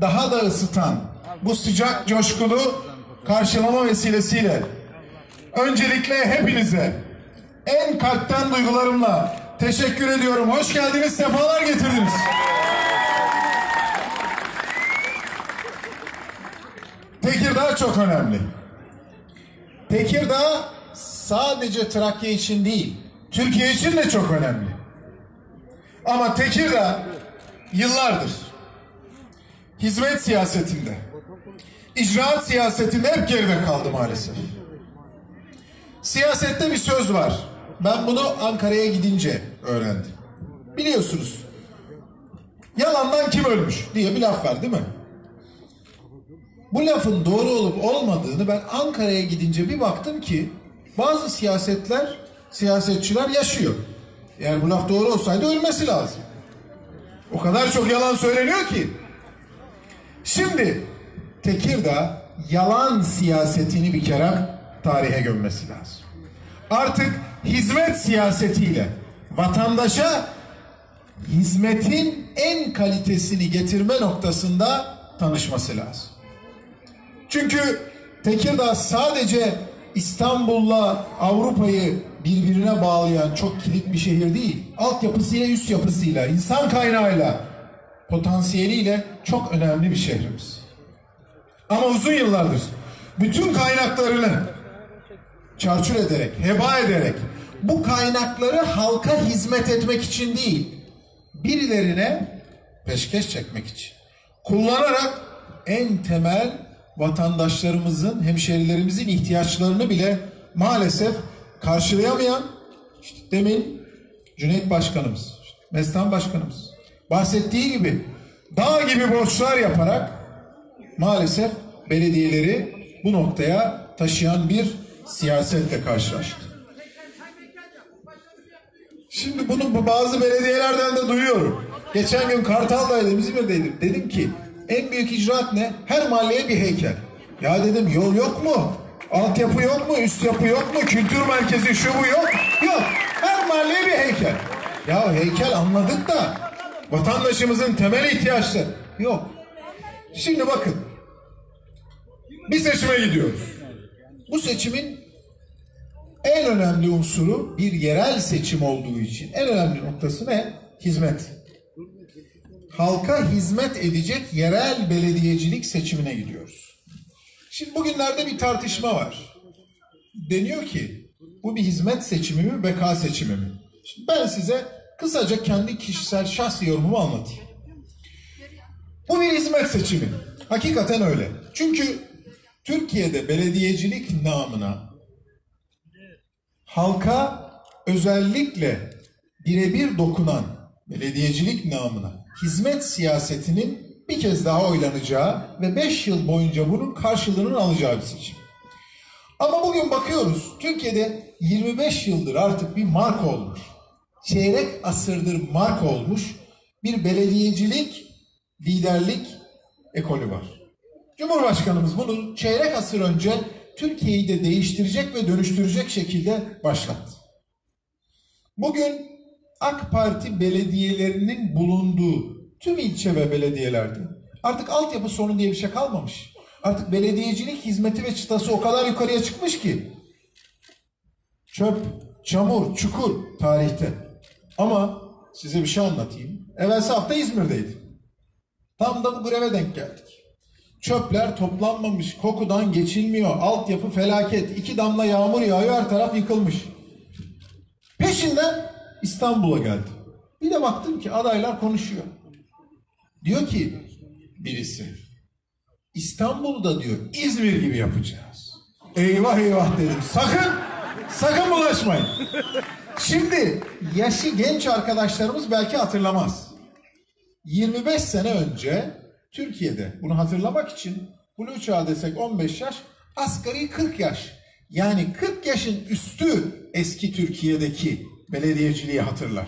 daha da ısıtan bu sıcak coşkulu karşılama vesilesiyle öncelikle hepinize en kalpten duygularımla teşekkür ediyorum. Hoş geldiniz, sefalar getirdiniz. Tekirdağ çok önemli. Tekirdağ sadece Trakya için değil, Türkiye için de çok önemli. Ama Tekirdağ yıllardır hizmet siyasetinde, icraat siyasetinde hep geride kaldı maalesef. Siyasette bir söz var. Ben bunu Ankara'ya gidince öğrendim. Biliyorsunuz. Yalandan kim ölmüş diye bir laf var değil mi? Bu lafın doğru olup olmadığını ben Ankara'ya gidince bir baktım ki bazı siyasetler, siyasetçiler yaşıyor. Eğer bu laf doğru olsaydı ölmesi lazım. O kadar çok yalan söyleniyor ki. Şimdi Tekirdağ yalan siyasetini bir kere tarihe gömmesi lazım. Artık hizmet siyasetiyle vatandaşa hizmetin en kalitesini getirme noktasında tanışması lazım. Çünkü Tekirdağ sadece İstanbul'la Avrupa'yı birbirine bağlayan çok kilit bir şehir değil. Altyapısıyla, üst yapısıyla, insan kaynağıyla, potansiyeliyle çok önemli bir şehrimiz. Ama uzun yıllardır bütün kaynaklarını çarçur ederek, heba ederek bu kaynakları halka hizmet etmek için değil, birilerine peşkeş çekmek için kullanarak en temel vatandaşlarımızın, hemşerilerimizin ihtiyaçlarını bile maalesef karşılayamayan işte demin Cüneyt Başkanımız, işte Mestan Başkanımız bahsettiği gibi dağ gibi borçlar yaparak maalesef belediyeleri bu noktaya taşıyan bir siyasetle karşılaştı. Şimdi bunu bu bazı belediyelerden de duyuyorum. Geçen gün Kartal'daydım, İzmir'deydim. Dedim ki en büyük icraat ne? Her mahalleye bir heykel. Ya dedim yol yok mu? Altyapı yok mu? Üst yapı yok mu? Kültür merkezi şu bu yok. Yok. Her mahalleye bir heykel. Ya heykel anladık da vatandaşımızın temel ihtiyaçları yok. Şimdi bakın. Bir seçime gidiyoruz. Bu seçimin en önemli unsuru bir yerel seçim olduğu için en önemli noktası ne? Hizmet. Halka hizmet edecek yerel belediyecilik seçimine gidiyoruz. Şimdi bugünlerde bir tartışma var. Deniyor ki bu bir hizmet seçimi mi, beka seçimi mi? Şimdi ben size kısaca kendi kişisel şahsi yorumumu anlatayım. Bu bir hizmet seçimi. Hakikaten öyle. Çünkü Türkiye'de belediyecilik namına halka özellikle birebir dokunan belediyecilik namına hizmet siyasetinin bir kez daha oylanacağı ve 5 yıl boyunca bunun karşılığını alacağı bir seçim. Ama bugün bakıyoruz Türkiye'de 25 yıldır artık bir marka olmuş. Çeyrek asırdır marka olmuş bir belediyecilik, liderlik ekolü var. Cumhurbaşkanımız bunu çeyrek asır önce Türkiye'yi de değiştirecek ve dönüştürecek şekilde başlattı. Bugün AK Parti belediyelerinin bulunduğu tüm ilçe ve belediyelerde artık altyapı sorunu diye bir şey kalmamış. Artık belediyecilik hizmeti ve çıtası o kadar yukarıya çıkmış ki çöp, çamur, çukur tarihte. Ama size bir şey anlatayım. Evvelsi hafta İzmir'deydim. Tam da bu greve denk geldik. Çöpler toplanmamış, kokudan geçilmiyor, altyapı felaket, iki damla yağmur yağıyor, her taraf yıkılmış. Peşinden İstanbul'a geldim. Bir de baktım ki adaylar konuşuyor. Diyor ki birisi, İstanbul'da diyor İzmir gibi yapacağız. Eyvah eyvah dedim. Sakın, sakın bulaşmayın. Şimdi yaşı genç arkadaşlarımız belki hatırlamaz. 25 sene önce Türkiye'de bunu hatırlamak için Blue Çağ desek 15 yaş, asgari 40 yaş. Yani 40 yaşın üstü eski Türkiye'deki belediyeciliği hatırlar.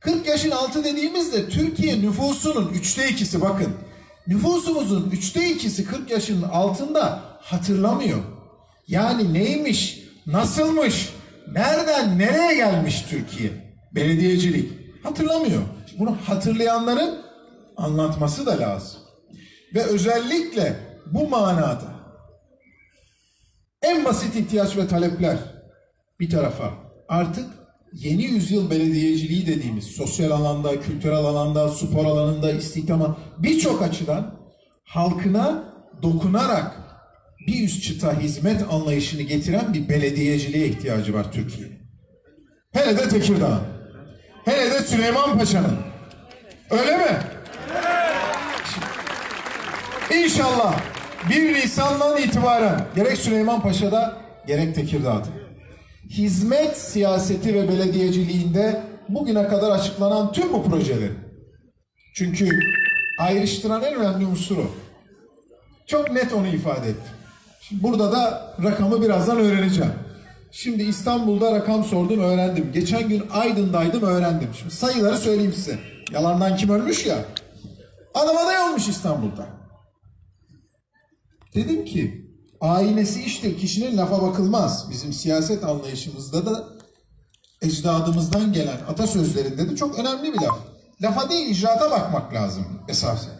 40 yaşın altı dediğimizde Türkiye nüfusunun üçte ikisi bakın. Nüfusumuzun üçte ikisi 40 yaşın altında hatırlamıyor. Yani neymiş, nasılmış, nereden nereye gelmiş Türkiye? Belediyecilik. Hatırlamıyor. Bunu hatırlayanların anlatması da lazım. Ve özellikle bu manada en basit ihtiyaç ve talepler bir tarafa artık yeni yüzyıl belediyeciliği dediğimiz sosyal alanda, kültürel alanda, spor alanında, istihdama birçok açıdan halkına dokunarak bir üst çıta hizmet anlayışını getiren bir belediyeciliğe ihtiyacı var Türkiye'nin. Hele de Tekirdağ. Hele de Süleyman Paşa'nın. Öyle mi? İnşallah 1 Nisan'dan itibaren gerek Süleyman Paşa'da gerek Tekirdağ'da hizmet siyaseti ve belediyeciliğinde bugüne kadar açıklanan tüm bu projeleri. Çünkü ayrıştıran en önemli unsur o. Çok net onu ifade ettim. Şimdi burada da rakamı birazdan öğreneceğim. Şimdi İstanbul'da rakam sordum öğrendim. Geçen gün Aydın'daydım öğrendim. Şimdi sayıları söyleyeyim size. Yalandan kim ölmüş ya? Adam aday olmuş İstanbul'da. Dedim ki aynesi iştir kişinin lafa bakılmaz. Bizim siyaset anlayışımızda da ecdadımızdan gelen atasözlerinde de çok önemli bir laf. Lafa değil icraata bakmak lazım esasen.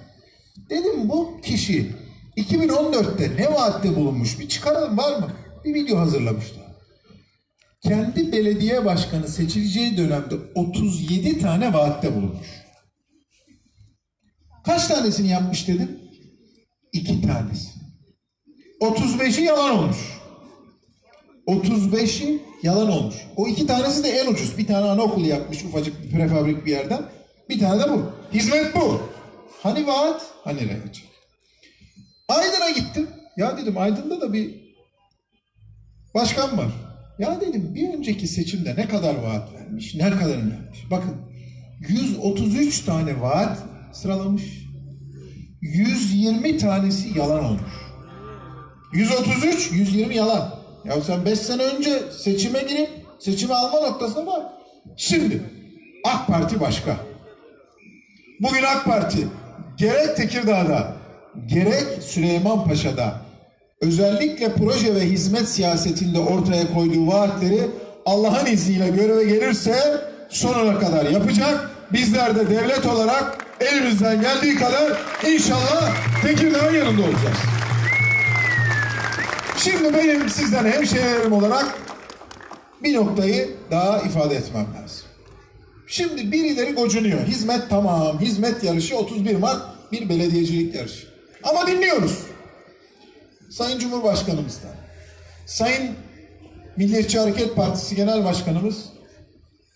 Dedim bu kişi 2014'te ne vaatte bulunmuş bir çıkaralım var mı? Bir video hazırlamışlar. Kendi belediye başkanı seçileceği dönemde 37 tane vaatte bulunmuş. Kaç tanesini yapmış dedim? İki tanesi. 35'i yalan olmuş. 35'i yalan olmuş. O iki tanesi de en ucuz. Bir tane anaokulu yapmış ufacık bir prefabrik bir yerden. Bir tane de bu. Hizmet bu. Hani vaat, hani rehaçı. Aydın'a gittim. Ya dedim Aydın'da da bir başkan var. Ya dedim bir önceki seçimde ne kadar vaat vermiş, ne kadarını vermiş. Bakın 133 tane vaat sıralamış. 120 tanesi yalan olmuş. 133, 120 yalan. Ya sen 5 sene önce seçime girip seçimi alma noktasına var. Şimdi AK Parti başka. Bugün AK Parti gerek Tekirdağ'da gerek Süleyman Paşa'da özellikle proje ve hizmet siyasetinde ortaya koyduğu vaatleri Allah'ın izniyle göreve gelirse sonuna kadar yapacak. Bizler de devlet olarak elimizden geldiği kadar inşallah Tekirdağ'ın yanında olacağız. Şimdi benim sizden hemşehrilerim olarak bir noktayı daha ifade etmem lazım. Şimdi birileri gocunuyor. Hizmet tamam. Hizmet yarışı 31 Mart bir belediyecilik yarışı. Ama dinliyoruz. Sayın Cumhurbaşkanımızdan, Sayın Milliyetçi Hareket Partisi Genel Başkanımız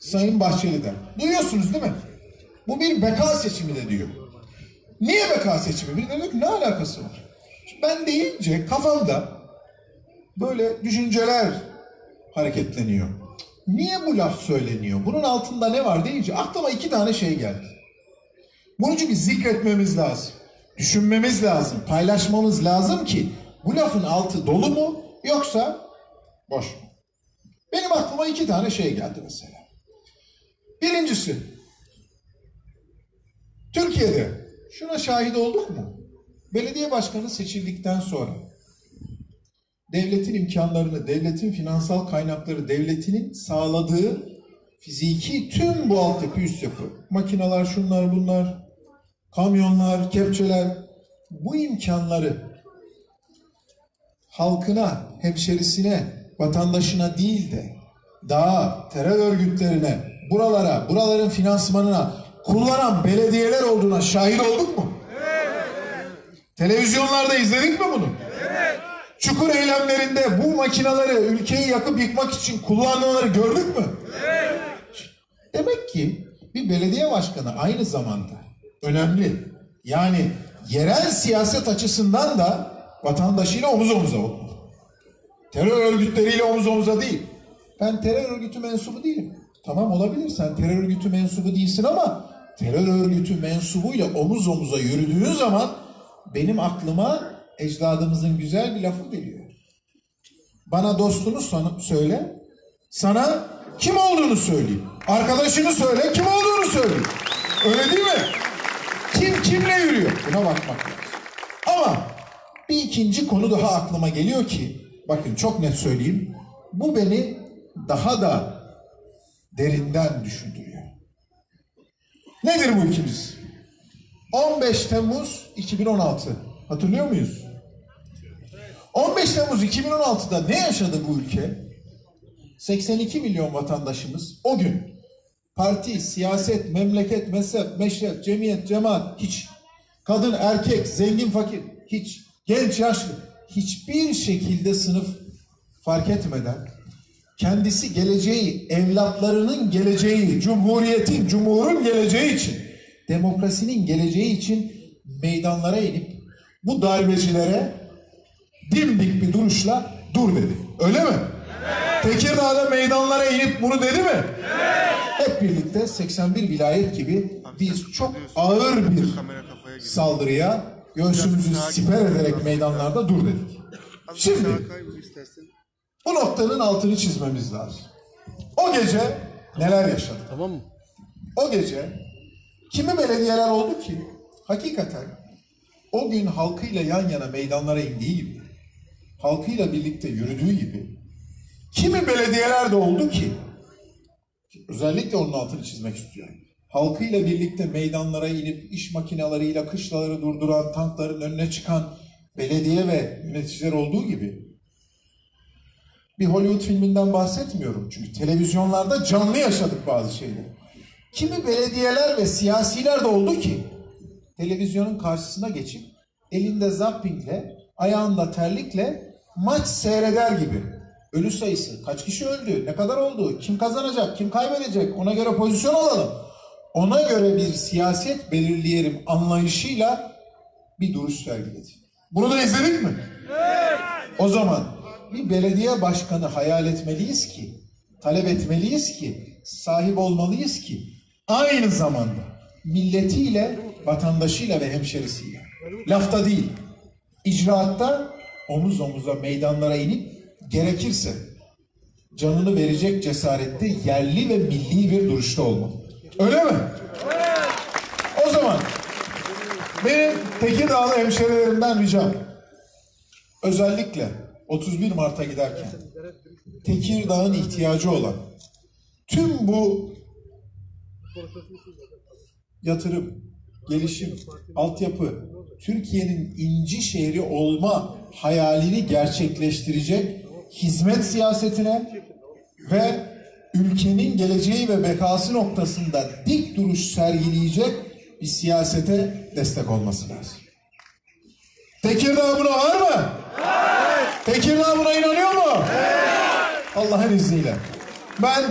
Sayın Bahçeli'den. Duyuyorsunuz değil mi? Bu bir beka seçimi de diyor. Niye beka seçimi? Bir diyor ne alakası var? Ben deyince kafamda böyle düşünceler hareketleniyor. Niye bu laf söyleniyor? Bunun altında ne var deyince aklıma iki tane şey geldi. Bunu çünkü zikretmemiz lazım. Düşünmemiz lazım, paylaşmamız lazım ki bu lafın altı dolu mu yoksa boş mu? Benim aklıma iki tane şey geldi mesela. Birincisi, Türkiye'de şuna şahit olduk mu? Belediye başkanı seçildikten sonra devletin imkanlarını, devletin finansal kaynakları, devletinin sağladığı fiziki tüm bu altyapı üst yapı, makineler, şunlar bunlar, kamyonlar, kepçeler, bu imkanları halkına, hemşerisine, vatandaşına değil de daha terör örgütlerine, buralara, buraların finansmanına kullanan belediyeler olduğuna şahit olduk mu? Televizyonlarda izledik mi bunu? Evet. Çukur eylemlerinde bu makinaları ülkeyi yakıp yıkmak için kullanmaları gördük mü? Evet. Demek ki bir belediye başkanı aynı zamanda önemli. Yani yerel siyaset açısından da vatandaşıyla omuz omuza olmalı. Terör örgütleriyle omuz omuza değil. Ben terör örgütü mensubu değilim. Tamam olabilir sen terör örgütü mensubu değilsin ama terör örgütü mensubuyla omuz omuza yürüdüğün zaman benim aklıma ecdadımızın güzel bir lafı geliyor. Bana dostunu söyle, sana kim olduğunu söyleyeyim. Arkadaşını söyle, kim olduğunu söyleyeyim. Öyle değil mi? Kim kimle yürüyor? Buna bakmak lazım. Ama bir ikinci konu daha aklıma geliyor ki, bakın çok net söyleyeyim, bu beni daha da derinden düşündürüyor. Nedir bu ikincisi? 15 Temmuz 2016. Hatırlıyor muyuz? 15 Temmuz 2016'da ne yaşadı bu ülke? 82 milyon vatandaşımız o gün parti, siyaset, memleket, mezhep, meşrep, cemiyet, cemaat hiç kadın, erkek, zengin, fakir hiç genç, yaşlı hiçbir şekilde sınıf fark etmeden kendisi geleceği, evlatlarının geleceği, cumhuriyetin, cumhurun geleceği için, demokrasinin geleceği için meydanlara inip bu darbecilere dimdik bir duruşla dur dedi. Öyle mi? Tekirdağ'da meydanlara inip bunu dedi mi? Hep birlikte 81 vilayet gibi biz çok ağır bir saldırıya göğsümüzü siper ederek meydanlarda dur dedik. Şimdi bu noktanın altını çizmemiz lazım. O gece neler yaşadık? Tamam mı? O gece kimi belediyeler oldu ki hakikaten o gün halkıyla yan yana meydanlara indiği gibi, halkıyla birlikte yürüdüğü gibi kimi belediyeler de oldu ki özellikle onun altını çizmek istiyorum. Halkıyla birlikte meydanlara inip iş makinalarıyla kışlaları durduran, tankların önüne çıkan belediye ve yöneticiler olduğu gibi bir Hollywood filminden bahsetmiyorum. Çünkü televizyonlarda canlı yaşadık bazı şeyleri. Kimi belediyeler ve siyasiler de oldu ki televizyonun karşısına geçip elinde zappingle, ayağında terlikle maç seyreder gibi. Ölü sayısı, kaç kişi öldü, ne kadar oldu, kim kazanacak, kim kaybedecek ona göre pozisyon alalım. Ona göre bir siyaset belirleyelim anlayışıyla bir duruş sergiledi. Bunu da izledik mi? O zaman bir belediye başkanı hayal etmeliyiz ki, talep etmeliyiz ki, sahip olmalıyız ki aynı zamanda milletiyle, vatandaşıyla ve hemşerisiyle. Lafta değil, icraatta omuz omuza meydanlara inip gerekirse canını verecek cesarette yerli ve milli bir duruşta olmalı. Öyle mi? O zaman benim Tekirdağlı hemşerilerimden ricam özellikle 31 Mart'a giderken Tekirdağ'ın ihtiyacı olan tüm bu yatırım, gelişim, altyapı, Türkiye'nin inci şehri olma hayalini gerçekleştirecek hizmet siyasetine ve ülkenin geleceği ve bekası noktasında dik duruş sergileyecek bir siyasete destek olması lazım. Tekirdağ buna var mı? Tekirdağ buna inanıyor mu? Allah'ın izniyle. Ben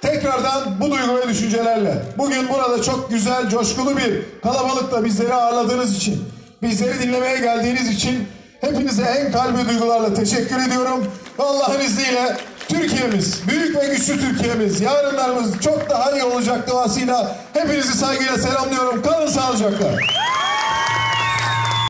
tekrardan bu duygu ve düşüncelerle bugün burada çok güzel, coşkulu bir kalabalıkla bizleri ağırladığınız için, bizleri dinlemeye geldiğiniz için hepinize en kalbi duygularla teşekkür ediyorum. Allah'ın izniyle Türkiye'miz, büyük ve güçlü Türkiye'miz, yarınlarımız çok daha iyi olacak duasıyla hepinizi saygıyla selamlıyorum. Kalın sağlıcakla.